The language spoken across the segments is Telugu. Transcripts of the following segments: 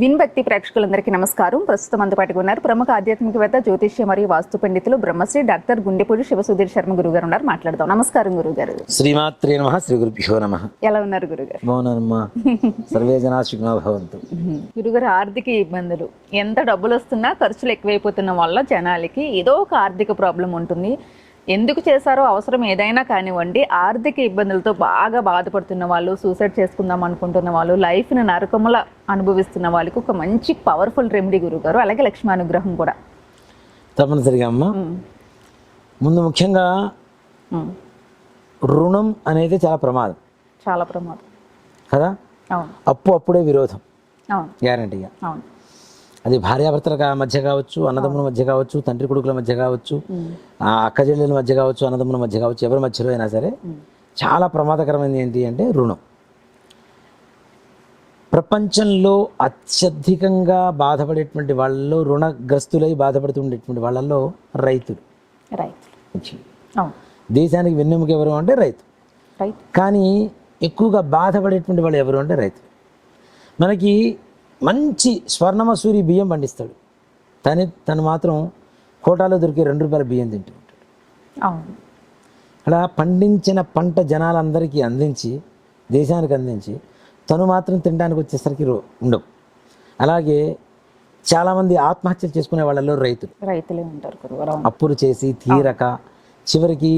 విన్భక్తి ప్రేక్షకులందరికీ నమస్కారం. ప్రస్తుతం అందుబాటుగా ఉన్నారు ప్రముఖ ఆధ్యాత్మికవేత్త జ్యోతిష్య మరియు వాస్తు పండితులు బ్రహ్మశ్రీ డాక్టర్ గుండెపూడి శివసుధీర్ శర్మ గురుగారు ఉన్నారు. మాట్లాడదాం. నమస్కారం గురుగారు. శ్రీమాత్రే నమ శ్రీ గురుభ్యో నమ. ఎలా ఉన్నారు గురుగారు? మౌనమ్మా సర్వే జనా సుఖినో భవంతు. గురుగారు ఆర్థిక ఇబ్బందులు. ఎంత డబ్బులు వస్తున్నా ఖర్చులు ఎక్కువైపోతున్న వల్ల జనాలకి ఏదో ఒక ఆర్థిక ప్రాబ్లం ఉంటుంది. ఎందుకు చేశారో అవసరం ఏదైనా కానివ్వండి ఆర్థిక ఇబ్బందులతో బాగా బాధపడుతున్న వాళ్ళు సూసైడ్ చేసుకుందాం అనుకుంటున్న వాళ్ళు లైఫ్ని నరకముల అనుభవిస్తున్న వాళ్ళకి ఒక మంచి పవర్ఫుల్ రెమెడీ గురుగారు. అలాగే లక్ష్మీ అనుగ్రహం కూడా. తప్పనిసరిగా అమ్మ. ముందు ముఖ్యంగా రుణం అనేది చాలా ప్రమాదం. చాలా ప్రమాదం. కదా? అప్పు అప్పుడే విరోధం. గ్యారంటీగా అవును. అది భార్యాభర్తల మధ్య కావచ్చు అన్నదమ్ముల మధ్య కావచ్చు తండ్రి కొడుకుల మధ్య కావచ్చు ఉమ్, ఆ అక్క చెల్లెల మధ్య కావచ్చు అన్నదమ్ముల మధ్య కావచ్చు ఎవరి మధ్యలో అయినా సరే చాలా ప్రమాదకరమైనది ఏంటి అంటే రుణం. ప్రపంచంలో అత్యధికంగా బాధపడేటువంటి వాళ్ళలో రుణగ్రస్తులై బాధపడుతుండేటువంటి వాళ్ళల్లో రైతులు. అవును. దేశానికి వెన్నెముక ఎవరు అంటే రైతు. కానీ ఎక్కువగా బాధపడేటువంటి వాళ్ళు ఎవరు అంటే రైతు. మనకి మంచి స్వర్ణమసూరి బియ్యం పండిస్తాడు. తని తను మాత్రం కోటాలో దొరికే రెండు రూపాయల బియ్యం తింటూ ఉంటాడు అలా పండించిన పంట జనాలందరికీ అందించి దేశానికి అందించి తను మాత్రం తినడానికి వచ్చేసరికి ఉండవు. అలాగే చాలామంది ఆత్మహత్యలు చేసుకునే వాళ్ళలో రైతులు. రైతులే ఉంటారు అప్పులు చేసి తీరక చివరికి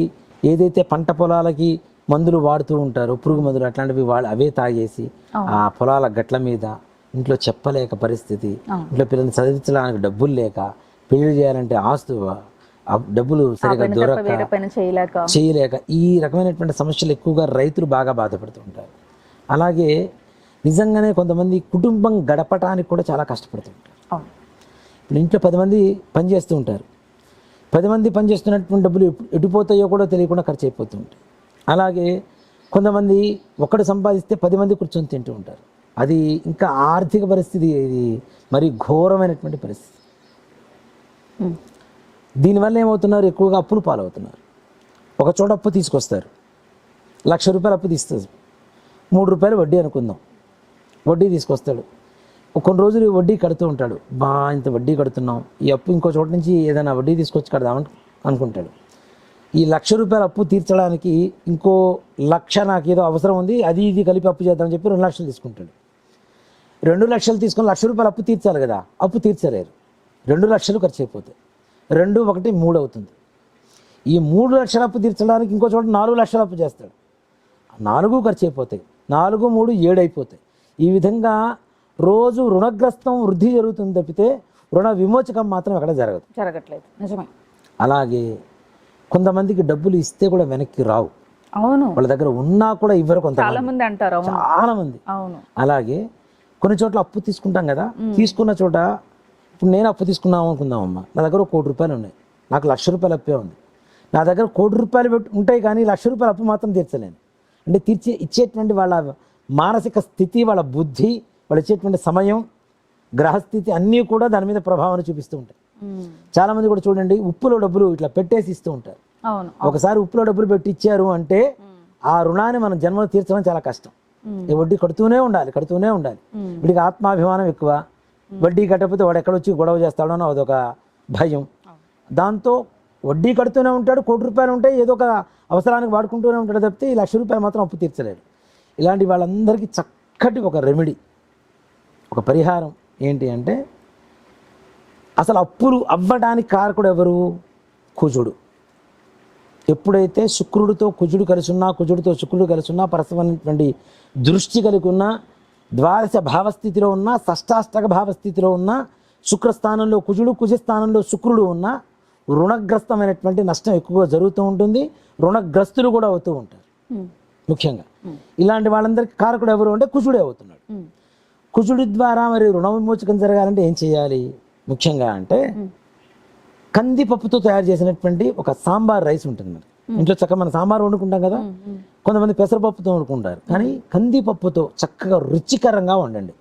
ఏదైతే పంట పొలాలకి మందులు వాడుతూ ఉంటారో పురుగు మందులు అట్లాంటివి వాళ్ళు అవే తాగేసి ఆ పొలాల గట్ల మీద ఇంట్లో చెప్పలేక పరిస్థితి. ఇంట్లో పిల్లల్ని చదివించడానికి డబ్బులు లేక పెళ్ళి చేయాలంటే ఆస్తు డబ్బులు సరిగా దొరక చేయలేక. చేయలేక ఈ రకమైనటువంటి సమస్యలు ఎక్కువగా రైతులు బాగా బాధపడుతూ ఉంటారు అలాగే నిజంగానే కొంతమంది కుటుంబం గడపటానికి కూడా చాలా కష్టపడుతుంటారు. ఇప్పుడు ఇంట్లో పది మంది పని చేస్తూ ఉంటారు. పది మంది పని చేస్తున్నటువంటి డబ్బులు ఎటుపోతాయో కూడా తెలియకుండా ఖర్చు అయిపోతూ ఉంటాయి. అలాగే కొంతమంది ఒక్కడు సంపాదిస్తే పది మంది కూర్చొని తింటూ ఉంటారు. అది ఇంకా ఆర్థిక పరిస్థితి ఇది మరి ఘోరమైనటువంటి పరిస్థితి. దీనివల్ల ఏమవుతున్నారు? ఎక్కువగా అప్పులు పాలవుతున్నారు. ఒక చోట అప్పు తీసుకొస్తారు. లక్ష రూపాయలు అప్పు తీస్తారు. మూడు రూపాయలు వడ్డీ అనుకుందాం. వడ్డీ తీసుకొస్తాడు. కొన్ని రోజులు వడ్డీ కడుతూ ఉంటాడు. బా ఇంత వడ్డీ కడుతున్నాం. ఈ అప్పు ఇంకో చోట నుంచి ఏదైనా వడ్డీ తీసుకొచ్చి కడదామని అనుకుంటాడు. ఈ లక్ష రూపాయల అప్పు తీర్చడానికి ఇంకో లక్ష నాకు ఏదో అవసరం ఉంది. అది ఇది కలిపి అప్పు చేద్దామని చెప్పి రెండు లక్షలు తీసుకుంటాడు. రెండు లక్షలు తీసుకొని లక్ష రూపాయలు అప్పు తీర్చాలి కదా అప్పు తీర్చలేరు. రెండు లక్షలు ఖర్చు అయిపోతాయి. రెండు ఒకటి మూడు అవుతుంది. ఈ మూడు లక్షల అప్పు తీర్చడానికి ఇంకో చోట నాలుగు లక్షల అప్పు చేస్తాడు. నాలుగు ఖర్చు అయిపోతాయి. నాలుగు మూడు ఏడు అయిపోతాయి. ఈ విధంగా రోజు రుణగ్రస్తం వృద్ధి జరుగుతుంది తప్పితే రుణ విమోచకం మాత్రం ఎక్కడ జరగదు. జరగట్లేదు. నిజమే. అలాగే కొంతమందికి డబ్బులు ఇస్తే కూడా వెనక్కి రావు. అవును. వాళ్ళ దగ్గర ఉన్నా కూడా ఇవ్వరు కొంత చాలా మంది అంటారు చాలా మంది అవును. అలాగే కొన్ని చోట్ల అప్పు తీసుకుంటాం కదా తీసుకున్న చోట ఇప్పుడు నేను అప్పు తీసుకున్నాం అనుకుందామమ్మా. నా దగ్గర కోటి రూపాయలు ఉన్నాయి. నాకు లక్ష రూపాయలు అప్పే ఉంది. నా దగ్గర కోటి రూపాయలు పెట్టి ఉంటాయి కానీ లక్ష రూపాయలు అప్పు మాత్రం తీర్చలేను. అంటే తీర్చే ఇచ్చేటువంటి వాళ్ళ మానసిక స్థితి వాళ్ళ బుద్ధి వాళ్ళు ఇచ్చేటువంటి సమయం గ్రహస్థితి అన్నీ కూడా దాని మీద ప్రభావాన్ని చూపిస్తూ ఉంటాయి. ఉమ్, చాలామంది కూడా చూడండి ఉప్పులో డబ్బులు ఇట్లా పెట్టేసి ఇస్తూ ఉంటారు. ఒకసారి ఉప్పులో డబ్బులు పెట్టి ఇచ్చారు అంటే ఆ రుణాన్ని మనం జన్మలో తీర్చడం చాలా కష్టం. వడ్డీ కడుతూనే ఉండాలి కడుతూనే ఉండాలి. వీడికి ఆత్మాభిమానం ఎక్కువ. వడ్డీ కట్టకపోతే వాడు ఎక్కడొచ్చి గొడవ చేస్తాడో అని అదొక భయం. దాంతో వడ్డీ కడుతూనే ఉంటాడు కోటి రూపాయలు ఉంటాయి ఏదో ఒక అవసరానికి వాడుకుంటూనే ఉంటాడు తప్పితే ఈ లక్ష రూపాయలు మాత్రం అప్పు తీర్చలేడు. ఇలాంటి వాళ్ళందరికీ చక్కటి ఒక రెమెడీ ఒక పరిహారం ఏంటి అంటే అసలు అప్పులు అవ్వడానికి కారకుడు ఎవరు? కుజుడు. ఎప్పుడైతే శుక్రుడితో కుజుడు కలిసి ఉన్నా కుజుడితో శుక్రుడు కలిసి ఉన్నా పరస్పరమైనటువంటి దృష్టి కలిగి ఉన్న ద్వాదశ భావస్థితిలో ఉన్న షష్టాష్టక భావస్థితిలో ఉన్న శుక్రస్థానంలో కుజుడు కుజ స్థానంలో శుక్రుడు ఉన్న రుణగ్రస్తమైనటువంటి నష్టం ఎక్కువగా జరుగుతూ ఉంటుంది రుణగ్రస్తులు కూడా అవుతూ ఉంటారు. ముఖ్యంగా. ఇలాంటి వాళ్ళందరికీ కారకుడు ఎవరు అంటే కుజుడే అవుతున్నాడు. కుజుడి ద్వారా మరి రుణ విమోచకం జరగాలంటే ఏం చేయాలి? ముఖ్యంగా అంటే కందిపప్పుతో తయారు చేసినటువంటి ఒక సాంబార్ రైస్ ఉంటుంది మరి. ఇంట్లో చక్కగా మనం సాంబార్ వండుకుంటాం కదా? కొంతమంది పెసరపప్పుతో వండుకుంటారు. కానీ కందిపప్పుతో చక్కగా రుచికరంగా వండండి.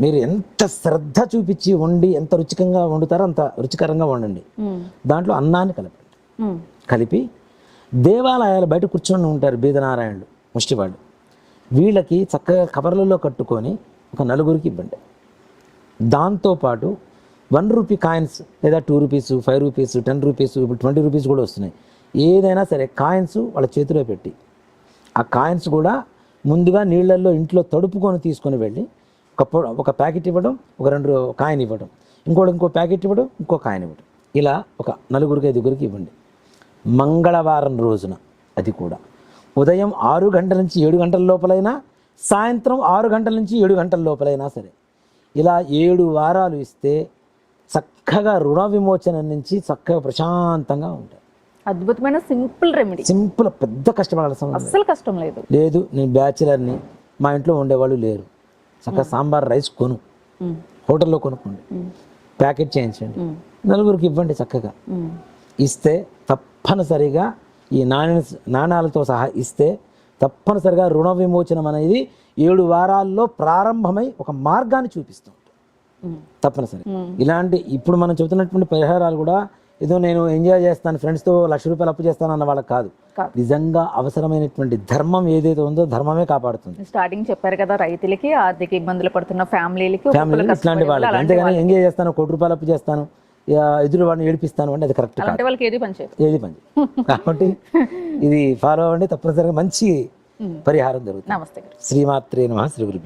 మీరు ఎంత శ్రద్ధ చూపించి వండి ఎంత రుచికంగా వండుతారో అంత రుచికరంగా వండండి. దాంట్లో అన్నాన్ని కలపండి. కలిపి దేవాలయాలు బయట కూర్చొని ఉంటారు బీదనారాయణులు ముష్టివాళ్ళు. వీళ్ళకి చక్కగా కవర్లలో కట్టుకొని ఒక నలుగురికి ఇవ్వండి. దాంతోపాటు వన్ రూపీ కాయిన్స్ లేదా two rupees five rupees ten rupees ఇప్పుడు ట్వంటీ రూపీస్ కూడా వస్తున్నాయి. ఏదైనా సరే కాయిన్స్ వాళ్ళ చేతిలో పెట్టి ఆ కాయిన్స్ కూడా ముందుగా నీళ్ళల్లో ఇంట్లో తడుపుకొని తీసుకొని వెళ్ళి ఒక ఒక ప్యాకెట్ ఇవ్వడం ఒక రెండు కాయిన్ ఇవ్వడం ఇంకోటి ఇంకో ప్యాకెట్ ఇవ్వడం ఇంకో కాయిన్ ఇవ్వడం. ఇలా ఒక నలుగురికి ఐదుగురికి ఇవ్వండి. మంగళవారం రోజున అది కూడా. ఉదయం ఆరు గంటల నుంచి ఏడు గంటల లోపలైనా సాయంత్రం ఆరు గంటల నుంచి ఏడు గంటల లోపలైనా సరే ఇలా ఏడు వారాలు ఇస్తే చక్కగా రుణ విమోచన నుంచి చక్కగా ప్రశాంతంగా ఉంటాయి. అద్భుతమైన సింపుల్ రెమెడీ. సింపుల్ పెద్ద కష్టపడాల్సిన. అస్సలు కష్టం లేదు. లేదు నేను బ్యాచిలర్ని మా ఇంట్లో ఉండేవాళ్ళు లేరు. చక్కగా సాంబార్ రైస్ కొను. హోటల్లో కొనుక్కోండి. ప్యాకెట్ చేయించండి. నలుగురికి ఇవ్వండి చక్కగా. ఇస్తే తప్పనిసరిగా ఈ నాణ్య నాణాలతో సహా ఇస్తే తప్పనిసరిగా రుణ విమోచనం అనేది ఏడు వారాల్లో ప్రారంభమై ఒక మార్గాన్ని చూపిస్తుంది. తప్పనిసరి. ఇలాంటి ఇప్పుడు మనం చెబుతున్నటువంటి పరిహారాలు కూడా ఏదో నేను ఎంజాయ్ చేస్తాను ఫ్రెండ్స్తో లక్ష రూపాయలు అప్పు చేస్తాను అన్న వాళ్ళకి కాదు. నిజంగా అవసరమైనటువంటి ధర్మం ఏదైతే ఉందో ధర్మమే కాపాడుతుంది. స్టార్టింగ్ చెప్పారు కదా రైతులకి ఆర్థిక ఇబ్బందులు పడుతున్న ఫ్యామిలీలకి ఫ్యామిలీ ఇట్లాంటి వాళ్ళకి. అంతేగాని ఎంజాయ్ చేస్తాను కోటి రూపాయలు అప్పు చేస్తాను ఎదురు వాడిని ఏడిపిస్తాను అంటే అది కరెక్ట్ కాదు. వాళ్ళకి ఏది పనిచేయదు ఏది పని కాబట్టి ఇది ఫాలో అవ్వండి తప్పనిసరిగా మంచి పరిహారం జరుగుతుంది. నమస్తే శ్రీమాత్రే నమ శ్రీ గురు